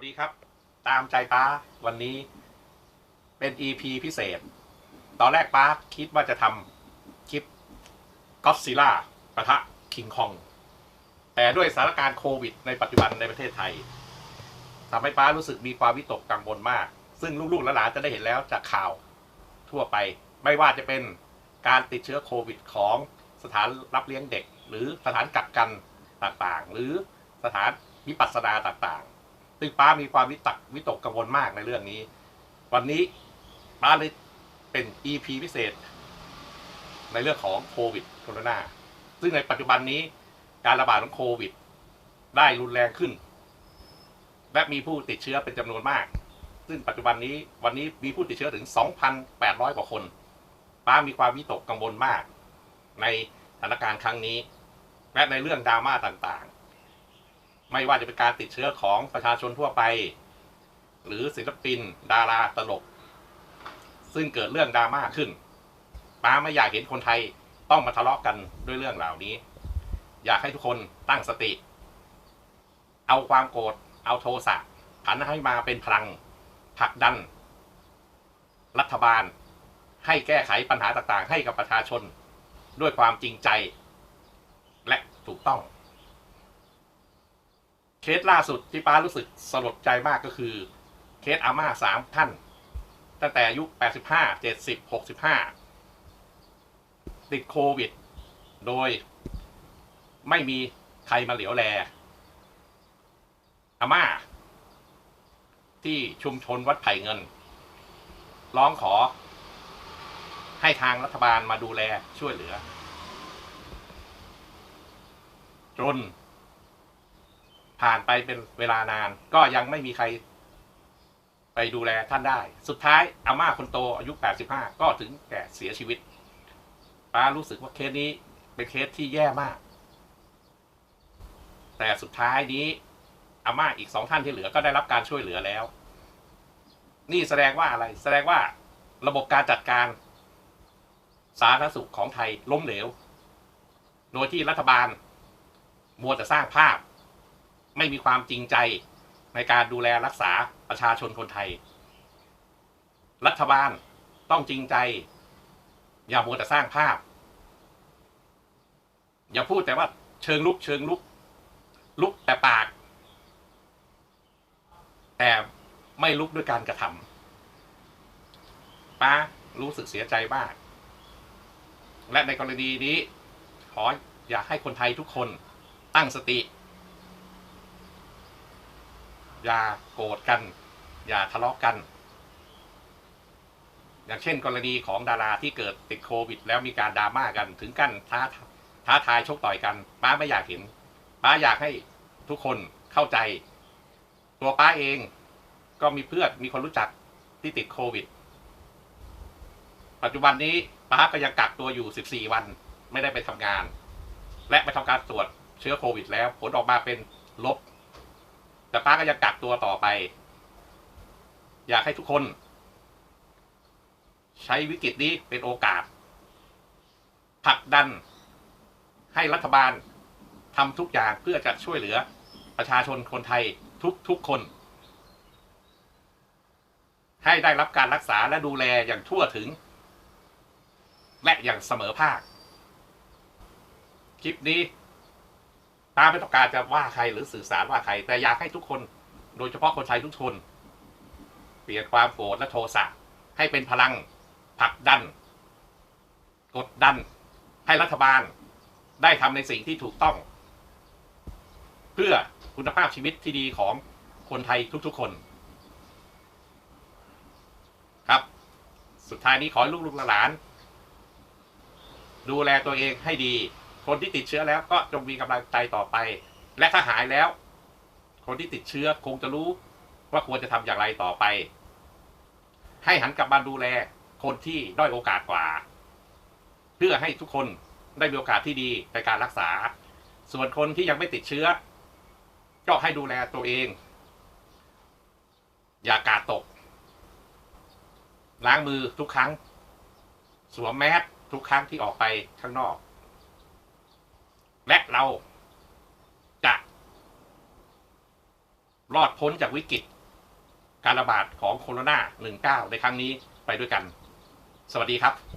วัสดีครับ ตามใจป้าวันนี้เป็น EP พิเศษ ตอนแรกป้าคิดว่าจะทำคลิปก็ซิล่าปะทะคิงคอง แต่ด้วยสถานการณ์โควิด ในปัจจุบันในประเทศไทยทำให้ป้ารู้สึกมีความวิตกกังวลมาก ซึ่งลูกๆและหลานจะได้เห็นแล้วจากข่าวทั่วไป ไม่ว่าจะเป็นการติดเชื้อโควิดของสถานรับเลี้ยงเด็ก หรือสถานกักกันต่างๆ หรือสถานวิปัสสนาต่างๆ ซึ่งป้ามีความวิตกวิตกกังวลมากในเรื่องนี้ วันนี้ป้าเลยเป็น EP พิเศษ ในเรื่องของโควิดโคโรนาซึ่งในปัจจุบันนี้การระบาดของโควิด ได้รุนแรงขึ้น และมีผู้ติดเชื้อเป็นจำนวนมาก ซึ่งปัจจุบันนี้วันนี้มีผู้ติดเชื้อถึง 2,800 กว่าคน ป้ามีความวิตกกังวลมาก ในสถานการณ์ครั้งนี้ และในเรื่องดราม่าต่างๆ ไม่ว่าจะเป็นการติดเชื้อของประชาชนทั่วไป หรือศิลปิน ดาราตลก ซึ่งเกิดเรื่องดราม่าขึ้นป้าไม่อยากเห็นคนไทยต้องมาทะเลาะกันด้วยเรื่องเหล่านี้ อยากให้ทุกคนตั้งสติ เอาความโกรธเอาโทสะผันให้มาเป็นพลังผลักดัน รัฐบาล ให้แก้ไขปัญหาต่างๆ ให้กับประชาชน ด้วยความจริงใจ และถูกต้อง สล่าสุดที่ป้ารู้สึกสลดใจมากก็คือ เคสอาม่าสามท่าน ตั้งแต่อายุ85 70 65ติดโควิด โดย ไม่มีใครมาเหลียวแลอาม่า ที่ชุมชนวัดไผ่เงิน ร้องขอ ให้ทางรัฐบาลมาดูแลช่วยเหลือ จน ผ่านไปเป็นเวลานาน ก็ยังไม่มีใคร ไปดูแลท่านได้ สุดท้ายอาม่าคนโตอายุ 85 ก็ถึงแก่เสียชีวิตป้ารู้สึกว่าเคสนี้เป็นเคสที่แย่มาก แต่สุดท้ายนี้อาม่าอีกสองท่านที่เหลือก็ได้รับการช่วยเหลือแล้ว นี่แสดงว่าอะไร แสดงว่าระบบการจัดการ สาธารณสุขของไทยล้มเหลว โดยที่รัฐบาลมัวแต่สร้างภาพ ไม่มีความจริงใจในการดูแลรักษาประชาชนคนไทย รัฐบาลต้องจริงใจ อย่ามัวแต่สร้างภาพ อย่าพูดแต่ว่าเชิงลุกเชิงลุก ลุกแต่ปาก แต่ไม่ลุกด้วยการกระทำป้ารู้สึกเสียใจมาก และในกรณีนี้ ขออยากให้คนไทยทุกคนตั้งสติ อย่าโกรธกัน อย่าทะเลาะกัน อย่างเช่น กรณีของดาราที่เกิดติดโควิด แล้วมีการดราม่ากันถึงกันท้าท้าทายชกต่อยกัน ป้าไม่อยากเห็น ป้าอยากให้ทุกคนเข้าใจ ตัวป้าเองก็มีเพื่อนมีคนรู้จักที่ติดโควิด ปัจจุบันนี้ป้าก็ยังกักตัวอยู่ 14 วันไม่ได้ไปทำงาน และไปทำการตรวจเชื้อโควิด แล้วผลออกมาเป็นลบ แต่ป้าก็ยังกักตัวต่อไป อยากให้ทุกคน ใช้วิกฤตนี้เป็นโอกาสผลักดัน ให้รัฐบาลทำทุกอย่างเพื่อจะช่วยเหลือ ประชาชนคนไทยทุกทุกคน ให้ได้รับการรักษาและดูแลอย่างทั่วถึง และอย่างเสมอภาค คลิปนี้ ตาไม่ต้องการจะว่าใครหรือสื่อสารว่าใคร แต่อยากให้ทุกคน โดยเฉพาะคนไทยทุกคน เปลี่ยนความโกรธและโทสะให้เป็นพลังผลักดัน กดดัน ให้รัฐบาลได้ทำในสิ่งที่ถูกต้อง เพื่อคุณภาพชีวิตที่ดีของคนไทยทุกๆคน ครับ สุดท้ายนี้ขอให้ลูกๆหลาน ดูแลตัวเองให้ดี คนที่ติดเชื้อแล้วก็จงมีกำลังใจต่อไป และถ้าหายแล้ว คนที่ติดเชื้อคงจะรู้ว่าควรจะทำอย่างไรต่อไป ให้หันกลับมาดูแลคนที่ด้อยโอกาสกว่า เพื่อให้ทุกคนได้มีโอกาสที่ดีในการรักษา ส่วนคนที่ยังไม่ติดเชื้อ ก็ให้ดูแลตัวเอง อย่ากาดตก ล้างมือทุกครั้ง สวมแมสทุกครั้งที่ออกไปข้างนอก และเราจะ รอดพ้นจากวิกฤต การระบาดของโคโรนา19 ในครั้งนี้ไปด้วยกัน สวัสดีครับ